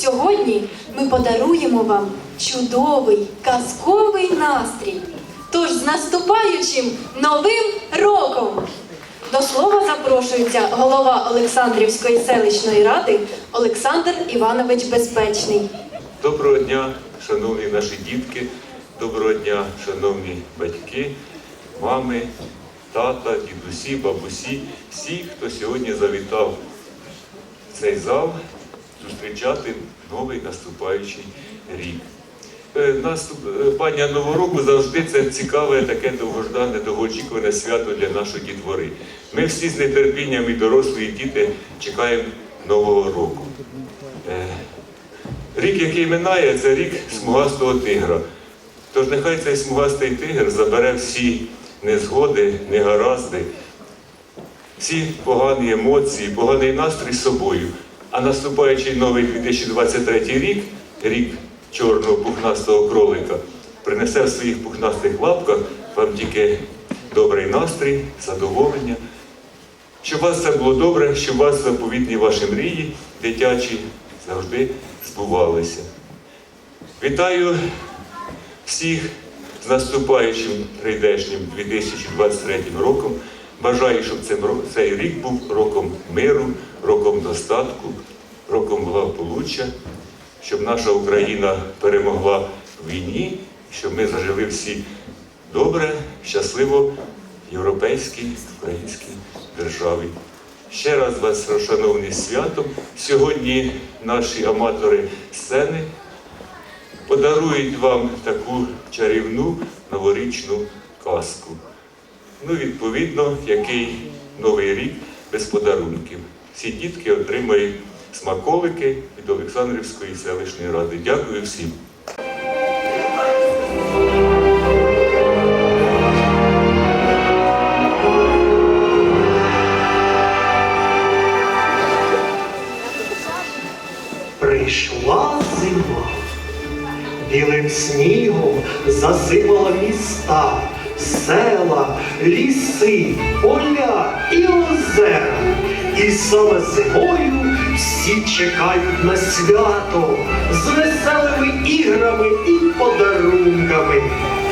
Сьогодні ми подаруємо вам чудовий казковий настрій. Тож з наступаючим новим роком! До слова запрошується голова Олександрівської селищної ради Олександр Іванович Безпечний. Доброго дня, шановні наші дітки, доброго дня, шановні батьки, мами, тата, дідусі, бабусі, всі, хто сьогодні завітав в цей зал зустрічати новий наступаючий рік. Е, Наступання Нового року завжди це цікаве, таке довгождане, довгоочікуване свято для нашої дітвори. Ми всі з нетерпінням і дорослі діти чекаємо Нового року. Е, Рік, який минає, це рік смугастого тигра. Тож нехай цей смугастий тигр забере всі незгоди, негаразди, всі погані емоції, поганий настрій з собою. А наступаючий новий 2023 рік, рік чорного пухнастого кролика, принесе в своїх пухнастих лапках вам тільки добрий настрій, задоволення. Щоб у вас все було добре, щоб у вас заповітні ваші мрії, дитячі, завжди збувалися. Вітаю всіх з наступаючим прийдешнім 2023 роком. Бажаю, щоб цей рік був роком миру, роком достатку, роком благополуччя, щоб наша Україна перемогла в війні, щоб ми зажили всі добре, щасливо в європейській, українській державі. Ще раз вас, шановні, святом. Сьогодні наші аматори сцени подарують вам таку чарівну новорічну казку. Ну, відповідно, який новий рік без подарунків. Всі дітки отримають смаколики від Олександрівської селищної ради. Дякую всім. Прийшла зима, білим снігом засипала міста, села, ліси, поля і озера. І саме зимою всі чекають на свято з веселими іграми і подарунками.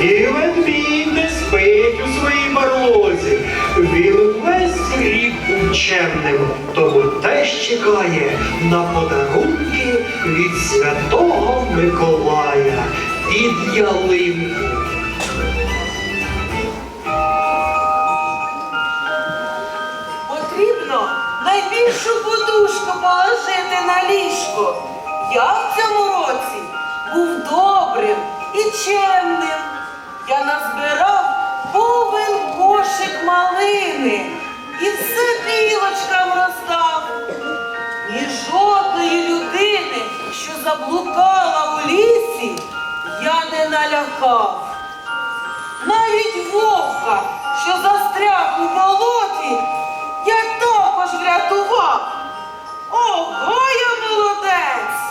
І ведмідь не спить у своїй барлозі. Він весь рік був чемним, тому теж чекає на подарунки від Святого Миколая під ялинку. Найбільшу подушку положити на ліжко. Я в цьому році був добрим і чемним. Я назбирав повен кошик малини і все білочкам роздав. Ні жодної людини, що заблукала у лісі, я не налякав. Навіть вовка, що застряг у болоті, я також врятував. Ого, я молодець!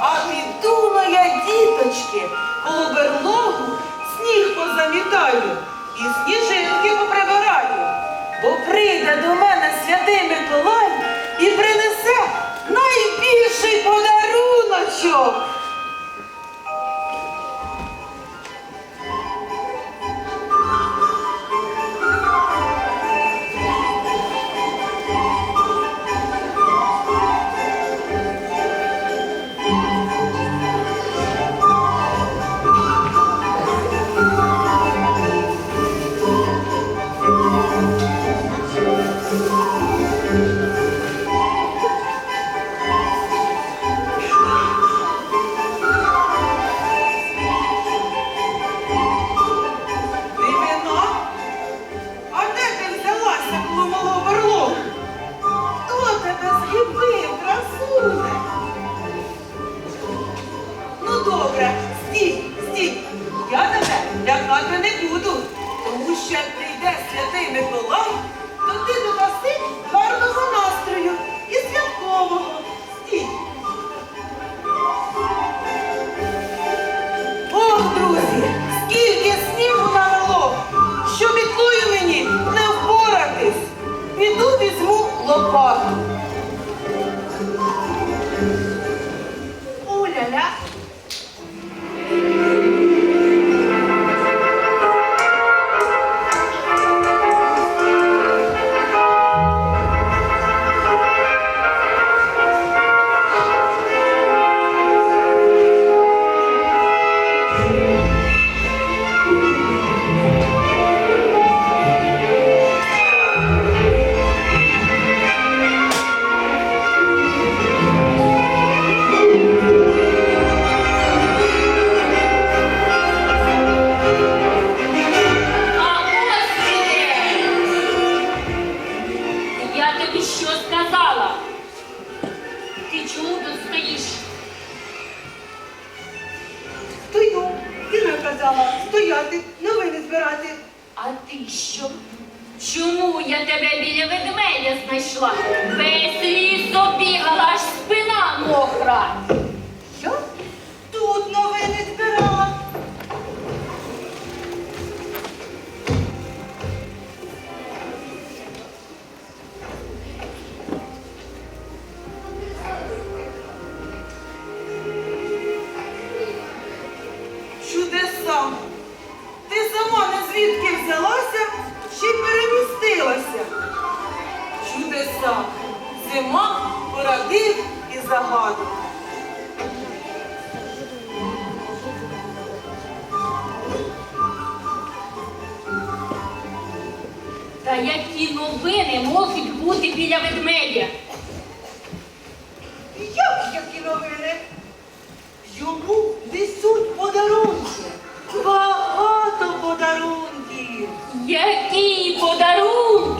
А піду я, діточки, коло берлогу сніг позамітаю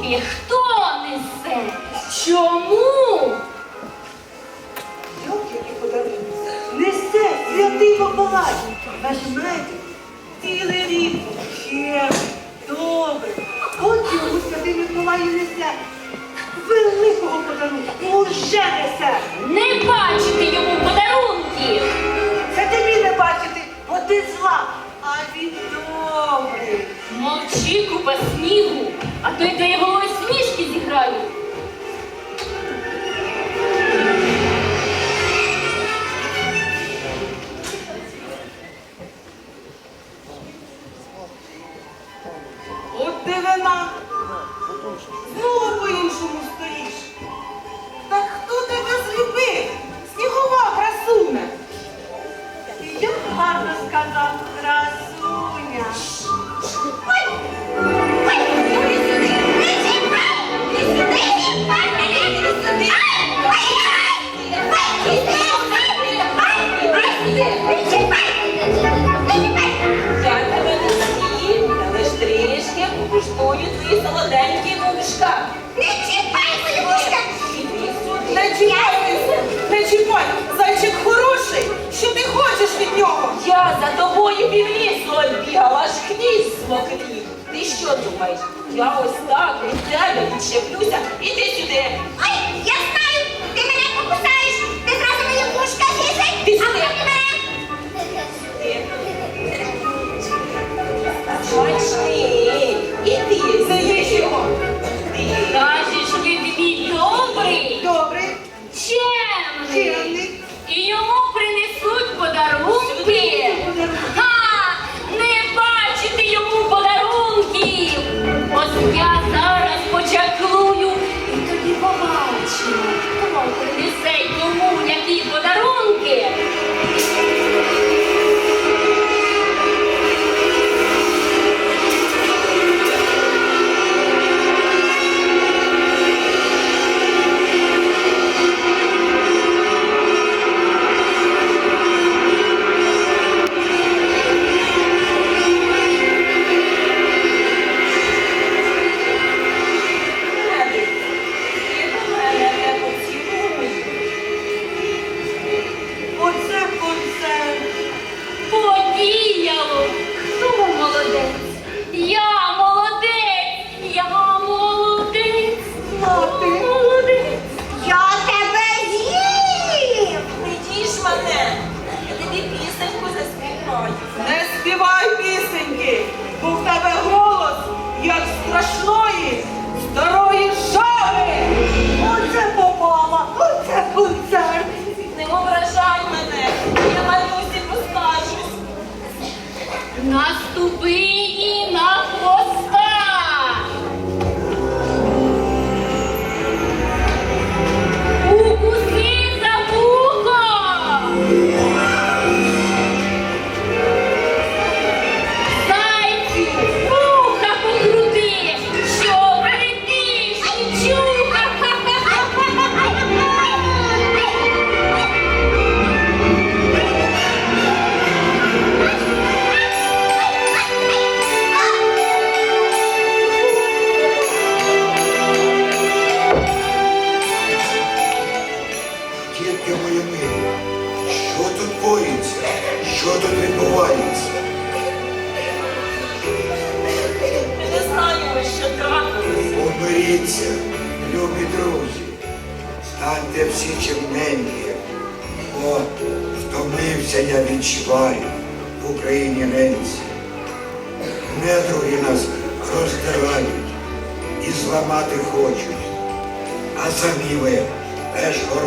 тобі хто несе? Чому? Йолки подарунки. Несе святий Миколай. Наш медик цілий рік ще добре. От йому святий Миколаїв несе. Великого подарунку уже несе. Не бачити йому подарунків. Це тобі не бачити, бо ти зла, а він добрий. Мовчи, купа снігу а то й до його усмішки зіграють.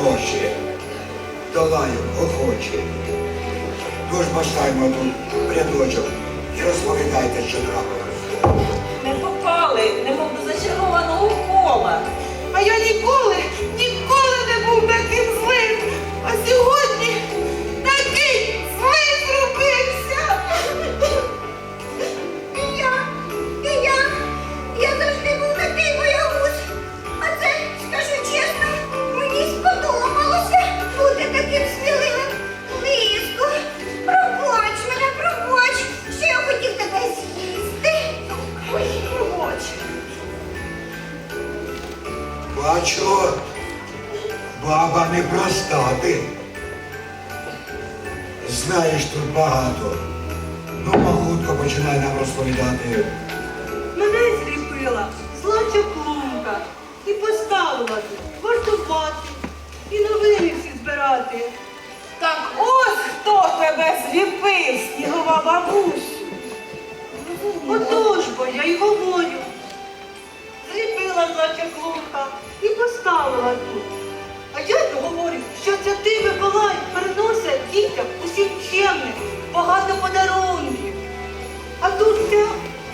Теж долаю охочі. Тож поставимо тут рядочок і розповідайте, що трапилось. Не попали, немов до зачарованого кола. А я ніколи Бачу, баба не проста ти. Знаєш тут багато. Ну, могутко починай нам розповідати. Мене зліпила зла чаклунка і поставила тут вартувати і новини всі збирати. Так ось хто тебе зліпив, снігова бабусю. Отож бо я й говорю. Зла чаклунка і поставила тут. А я говорю, що це ти, Миколай, приносить дітям усім чемним багато подарунків. А тут я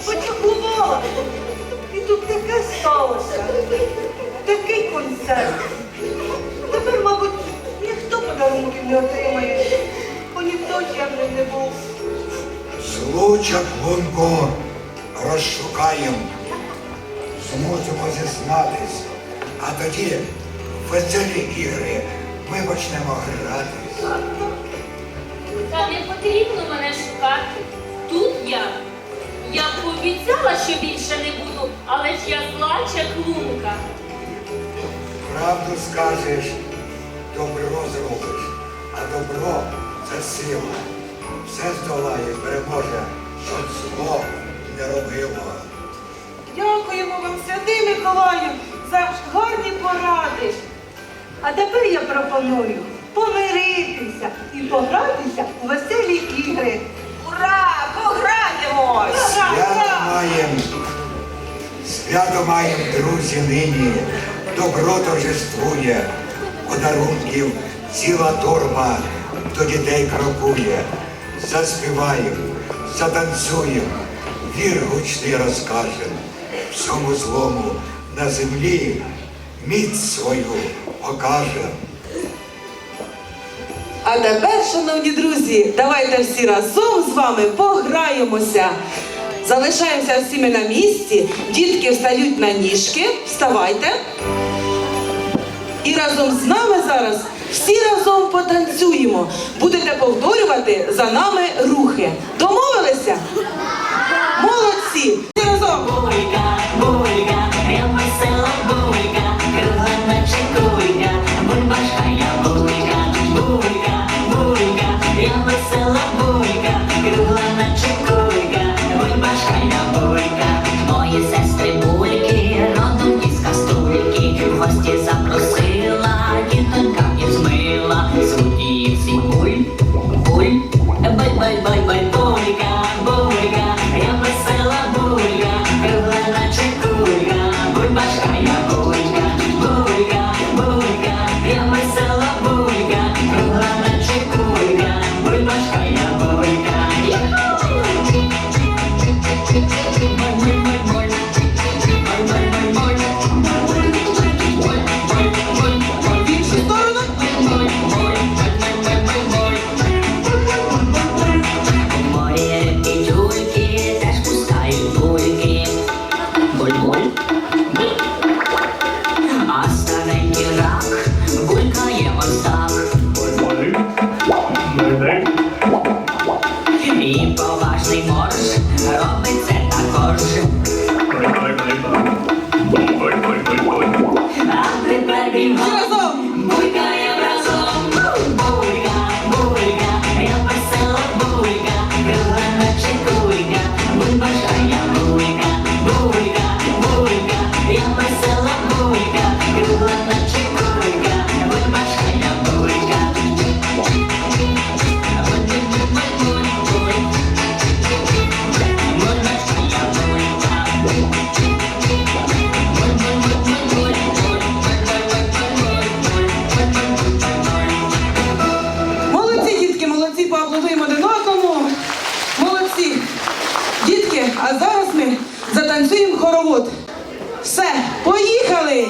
почаклувала. І тут таке сталося. Такий концерт. Тепер, мабуть, ніхто подарунків не отримає, бо ніхто чемним не був. Злу чаклунку розшукаємо. Змусимо зізнатись, а тоді в веселі ігри ми почнемо гратись. Та не потрібно мене шукати. Тут я. Я пообіцяла, що більше не буду, але ж я зла чаклунка. Правду скажеш, добро зробиш, а добро це сила. Все здолає, переможе, щоб зло не робило. Дякуємо вам, святий Миколаю, за гарні поради. А тепер я пропоную помиритися і погратися у веселі ігри. Ура! Пограємось! Свято маєм, свято маєм, друзі, нині. Добро торжествує, подарунків ціла торба до дітей крокує. Заспіваєм, затанцюєм, вір гучний розкажем. Всьому злому на землі міць свою покажем. А тепер, шановні друзі, давайте всі разом з вами пограємося. Залишаємося всі ми на місці, дітки встають на ніжки, вставайте. І разом з нами зараз всі разом потанцюємо. Будете повторювати за нами рухи. Домовилися? Молодці! Разом! Буйка, булька, я весела буйка, кругла наче куйка, бульбашка я буйка, буйка, буйка, я весела буйка, кругла наче куйка, бульбашка я буйка, мої сестри бульки, родом із каструльки, в гості запросила, meatball Поїхали!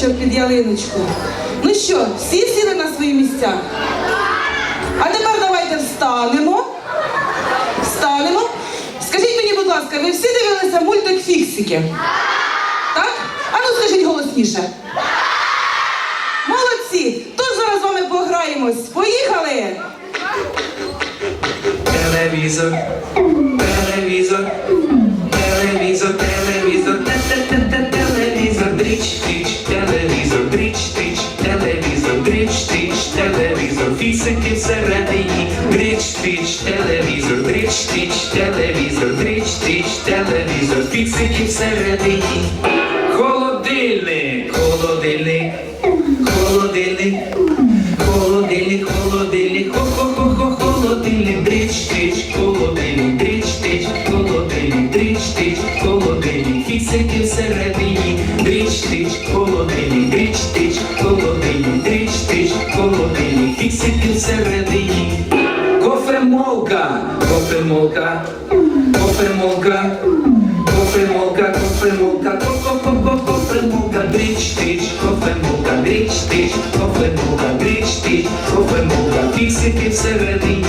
квіточок під ялиночку. Ну що, всі сіли на свої місця? А тепер давайте встанемо. Встанемо. Скажіть мені, будь ласка, ви всі дивилися мультик фіксики? Так? А ну скажіть голосніше. Молодці! Тож зараз з вами пограємось. Поїхали! Телевізор. Телевізор. тріч, телевізор, тріч, тич, телевізор, тріч, тич телевізор, фіксики всередині. Холодильник, холодильник, холодильник. Кофемука, кофемука, дріч, тич, кофемука, дріч, тич, кофемука, дріч, тич, кофемука, фіксики всередині.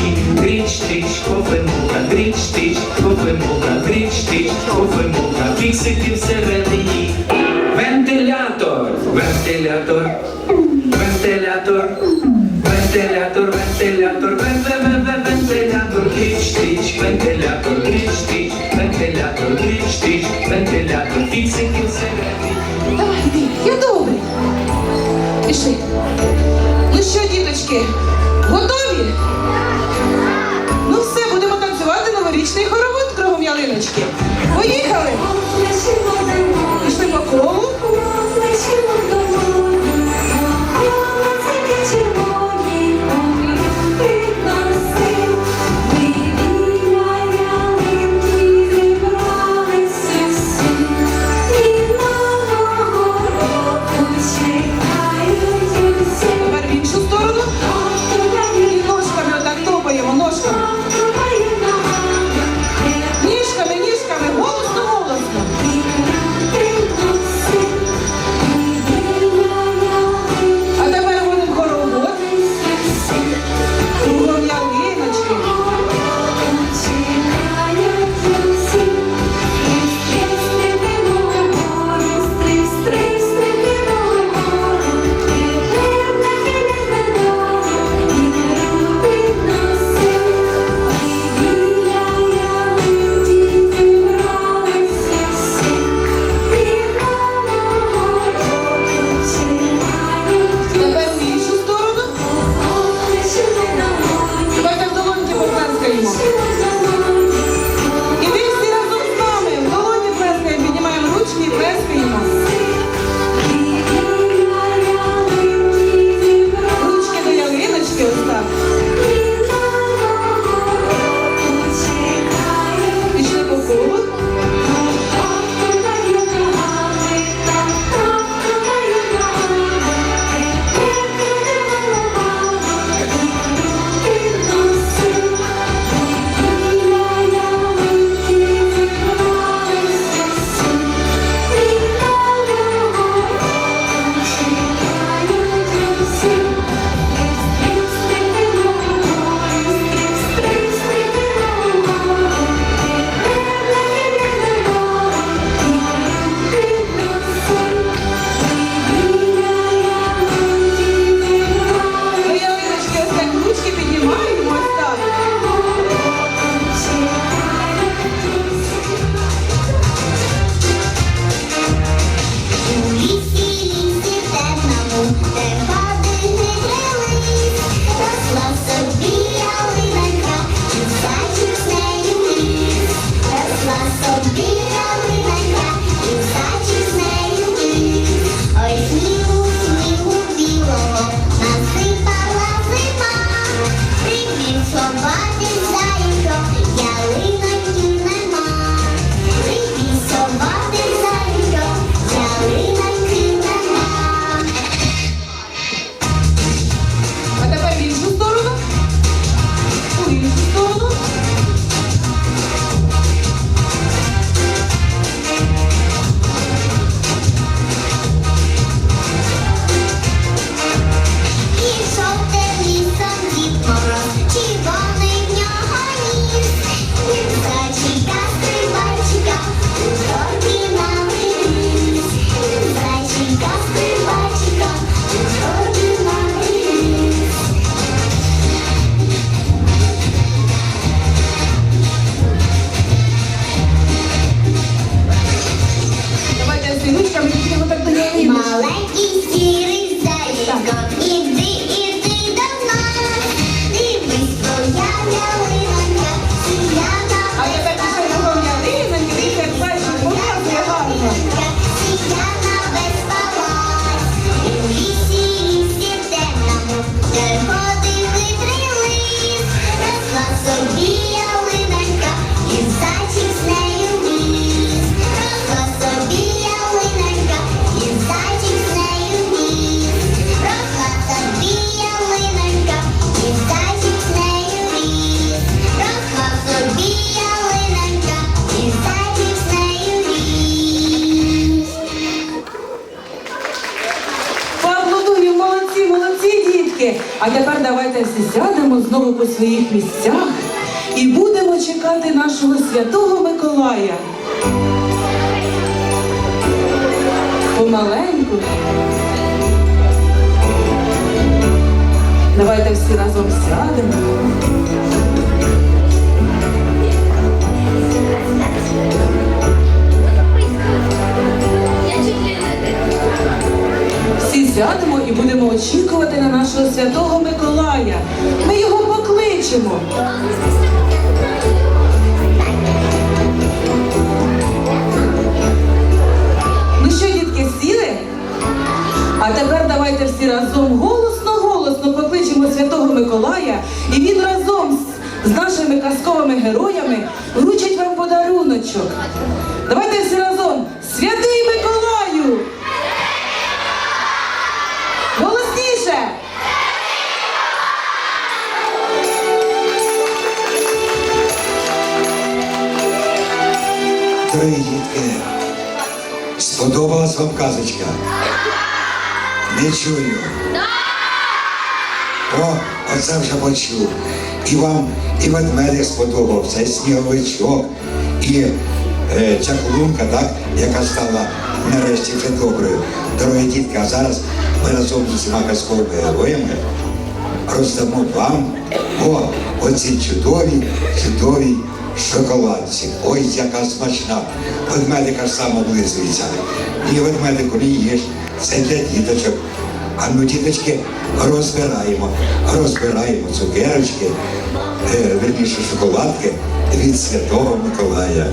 Місцях і будемо чекати нашого святого Миколая. Помаленьку. Давайте всі разом сядемо. Всі сядемо і будемо очікувати на нашого святого Миколая. Ми його покличемо. Ну що, дітки, сіли? А тепер давайте всі разом голосно-голосно покличемо Святого Миколая, і він разом з нашими казковими героями вручить вам подаруночок. Давайте вам казочка? Не чую. О, оце вже почув. І вам і ведмедик сподобався, і сніговичок, і е, чаклунка, так, яка стала нарешті вже доброю. Дорогі дітки, а зараз ми разом з усіма казковими героями роздамо вам о, оці чудові, чудові шоколадці. Ой, яка смачна. Ведмедика ж сам облизується. І ведмедику не їж. Це для діточок. А ну, діточки, розбираємо, розбираємо цукерочки, е, верніше шоколадки від Святого Миколая.